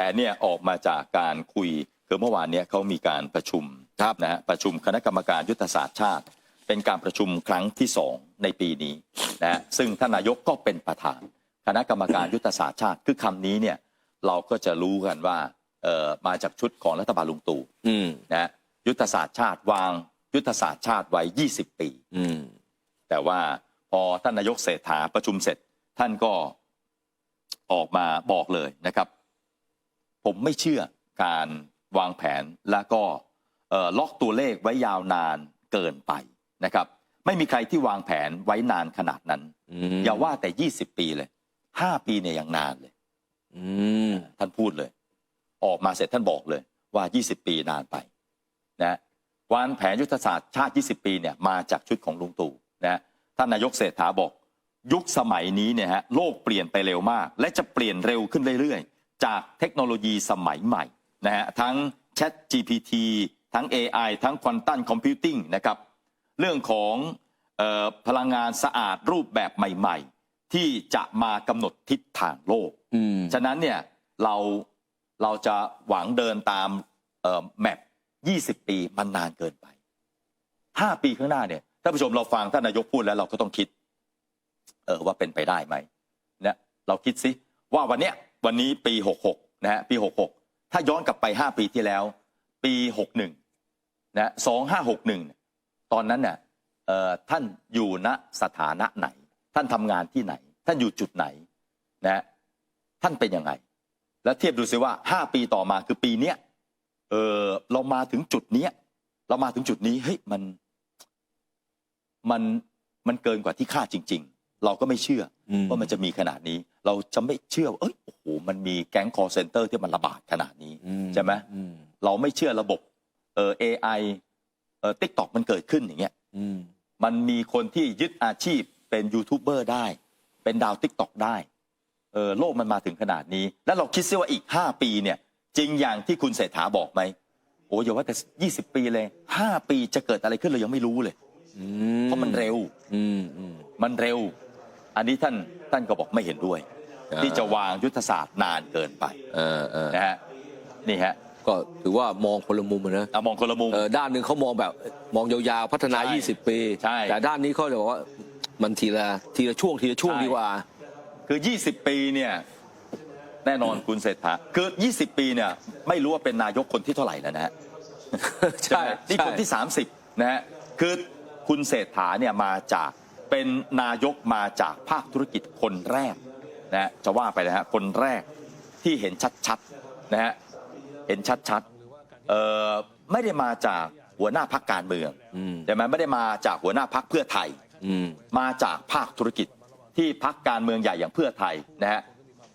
แต่เนี่ยออกมาจากการคุยคือเมื่อวานเนี้เขามีการประชุมครับนะฮะประชุมคณะกรรมการยุทธศาสตร์ชาติ เป็นการประชุมครั้งที่สองในปีนี้นะฮะซึ่งท่านนายกก็เป็นประธาน คณะกรรมการยุทธศาสตร์ชาติคือคำนี้เนี่ยเราก็จะรู้กันว่าเอ่อมาจากชุดของรัฐบาลลุงตู่อืมนะฮะยุทธศาสตร์ชาติวาง ยุทธศาสตร์ชาติไว้ 20 ปี อืมแต่ว่าพอท่านนายกเศรษฐาประชุมเสร็จ ท่านก็ออกมาบอกเลยนะครับ ผมไม่เชื่อการวางแผนและก็เอ่อล็อกตัวเลขไว้ยาวนานเกินไปนะครับ ไม่มีใครที่วางแผนไว้นานขนาดนั้นอืมอย่าว่าแต่ 20 ปีเลย 5 ปีเนี่ยยังนานเลยอืมท่านพูดเลย ออกมาเสร็จท่านบอกเลยว่า 20 ปีนานไปนะวางแผนยุทธศาสตร์ชาติ 20 ปีเนี่ยมาจากชุดของลุงตู่นะท่านนายกเศรษฐาบอก ยุคสมัยนี้เนี่ยฮะโลกเปลี่ยนไปเร็วมาก และจะเปลี่ยนเร็วขึ้นเรื่อยๆ จากเทคโนโลยีสมัยใหม่นะฮะทั้ง Chat GPT ทั้ง AI ทั้ง Quantum Computing นะครับเรื่องของเออพลังงานสะอาดรูปแบบใหม่ ๆ ที่จะมากำหนดทิศทางโลกอืมฉะนั้นเนี่ยเราเราจะหวังเดินตามเอ่อแมป20 ปีมันนานเกินไป 5 ปีข้างหน้าเนี่ยท่านผู้ชมเราฟังท่านนายกพูดแล้วเราก็ต้องคิด เออว่าเป็นไปได้ไหมเนี่ยเราคิดสิว่าวันเนี้ย วันนี้ปี 66 นะฮะปี 66 ถ้าย้อนกลับไป 5 ปีที่แล้ว ปี 61 นะ2561 ตอนนั้นเนี่ยเอ่อท่านอยู่ณสถานะไหน ท่านทำงานที่ไหน ท่านอยู่จุดไหนนะฮะท่านเป็นยังไง แล้วเทียบดูสิว่าห้าปีต่อมาคือปีเนี้ยเออเรามาถึงจุดเนี้ยเรามาถึงจุดนี้เฮ้ยมันมันมันเกินกว่าที่คาดจริง ๆ เราก็ไม่เชื่ออมว่ามันจะมีขนาดนี้ เราจะไม่เชื่อว่าเอ้ยโอ้โห มันมีแก๊ง call center ที่มันระบาดขนาดนี้อืใช่ไหมอืมเราไม่เชื่อระบบเออ AI เออ TikTok มันเกิดขึ้นอย่างเงี้ยอืมมันมีคนที่ยึดอาชีพเป็นยูทูบเบอร์ได้ เป็นดาวทิกตอกได้เออโลกมันมาถึงขนาดนี้ แล้วเราคิดซิว่าอีก 5 ปีเนี่ย จริงอย่างที่คุณเศรษฐาบอกไหมโอ้อย่าว่าแต่ 20 ปีเลย 5 ปีจะเกิดอะไรขึ้นเรายังไม่รู้เลยอืเพราะมันเร็วอืมอืมมันเร็ว อันนี้ท่านท่านก็บอกไม่เห็นด้วยอ่า ที่จะวางยุทธศาสตร์นานเกินไปเออเออนะฮะนี่ฮะก็ถือว่ามองคนละมุมอะนะเอามองคนละมุม เออด้านหนึ่งเขามองแบบมองยาวๆพัฒนา ใช่20 ปี ใช่ แต่ด้านนี้เขาจะบอกว่ามันทีละทีละช่วงทีละช่วงใช่ดีกว่า คือ 20 ปีเนี่ยแน่นอนคุณเศรษฐาคือ 20 ปีเนี่ยไม่รู้ว่าเป็นนายกคนที่เท่าไหร่แล้วนะฮะ ใช่ไหมนี่ใช่คนที่ 30 นะฮะ คือคุณเศรษฐาเนี่ยมาจากเป็นนายกมาจากภาคธุรกิจคนแรก นะฮะจะว่าไปนะฮะคนแรกที่เห็นชัดๆนะฮะเห็นชัดๆเอ่อไม่ได้มาจากหัวหน้าพักการเมืองอืมใช่ไหมไม่ได้มาจากหัวหน้าพักเพื่อไทยอืมมาจากภาคธุรกิจที่พักการเมืองใหญ่อย่างเพื่อไทยนะฮะ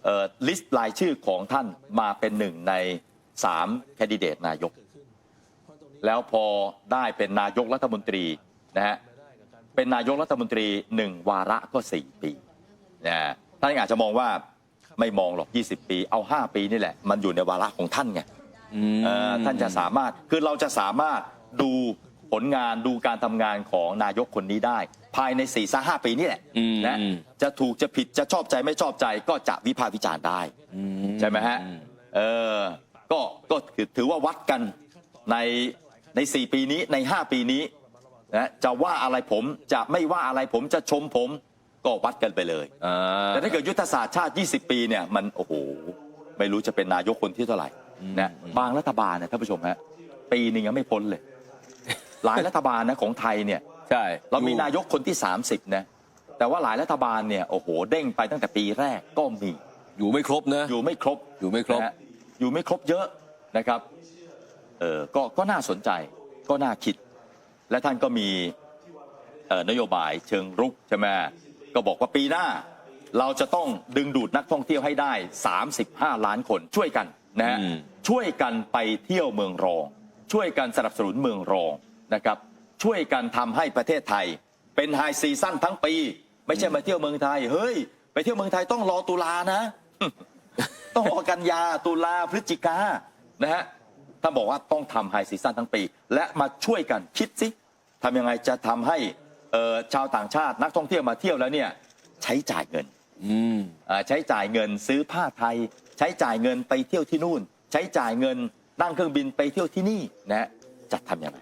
เอ่อลิสต์รายชื่อของท่านมาเป็นหนึ่งในสามแคนดิเดตนายก แล้วพอได้เป็นนายกรัฐมนตรีนะฮะเป็นนายกรัฐมนตรีหนึ่งวาระก็สี่ปีนะฮะ ท่านอาจจะมองว่าไม่มองหรอก 20 ปี เอา 5 ปีนี่แหละ มันอยู่ในวาระของท่านไงอืมเอ่อท่านจะสามารถคือเราจะสามารถดูผลงานดูการทำงานของนายกคนนี้ได้ ภายใน4ี่ห้าปีนี่แหละอืม นะอืมจะถูกจะผิดจะชอบใจไม่ชอบใจก็จะวิพากษ์วิจารณ์ได้อืใช่ไหมฮะอืเออ ก็ก็ถือว่าวัดกันในใน 4 ปีนี้ใน 5 ปีนี้นะจะว่าอะไรผมจะไม่ว่าอะไรผมจะชมผม ก็วัดกันไปเลย อ่าแต่ถ้าเกิดยุทธศาสตร์ชาติ 20 ปีเนี่ยมันโอ้โหไม่รู้จะเป็นนายกคนที่เท่าไหร่นะบางรัฐบาลเนี่ยท่านผู้ชมฮะปีหนึ่งยังไม่พ้นเลย หลายรัฐบาลนะของไทยเนี่ย ใช่เรามีนายกคนที่ 30 นะ แต่ว่าหลายรัฐบาลเนี่ยโอ้โหเด้งไปตั้งแต่ปีแรกก็มี อยู่ไม่ครบนะ อยู่ไม่ครบอยู่ไม่ครบ นะฮะอยู่ไม่ครบเยอะนะครับ เออก็ก็น่าสนใจ ก็น่าคิด และท่านก็มีเอ่อนโยบายเชิงรุกใช่ไหม ก็บอกว่าปีหน้า เราจะต้องดึงดูดนักท่องเที่ยวให้ได้ 35 ล้านคนช่วยกันนะฮะอืมช่วยกันไปเที่ยวเมืองรอง ช่วยกันสนับสนุนเมืองรองนะครับช่วยกันทำให้ประเทศไทย เป็นไฮซีซั่นทั้งปี ไม่ใช่มาเที่ยวเมืองไทยเฮ้ย ไปเที่ยวเมืองไทยต้องรอตุลานะ ต้องรอกันยาตุลาพฤศจิกานะฮะท่านบอกว่าต้องทำไฮซีซั่นทั้งปี และมาช่วยกันคิดสิทำยังไงจะทำให้ เอ่อชาวต่างชาตินักท่องเที่ยวมาเที่ยวแล้วเนี่ยใช้จ่ายเงินอืม อ่าใช้จ่ายเงินซื้อผ้าไทย ใช้จ่ายเงินไปเที่ยวที่นู่น ใช้จ่ายเงินนั่งเครื่องบินไปเที่ยวที่นี่นะฮะจะทำยังไง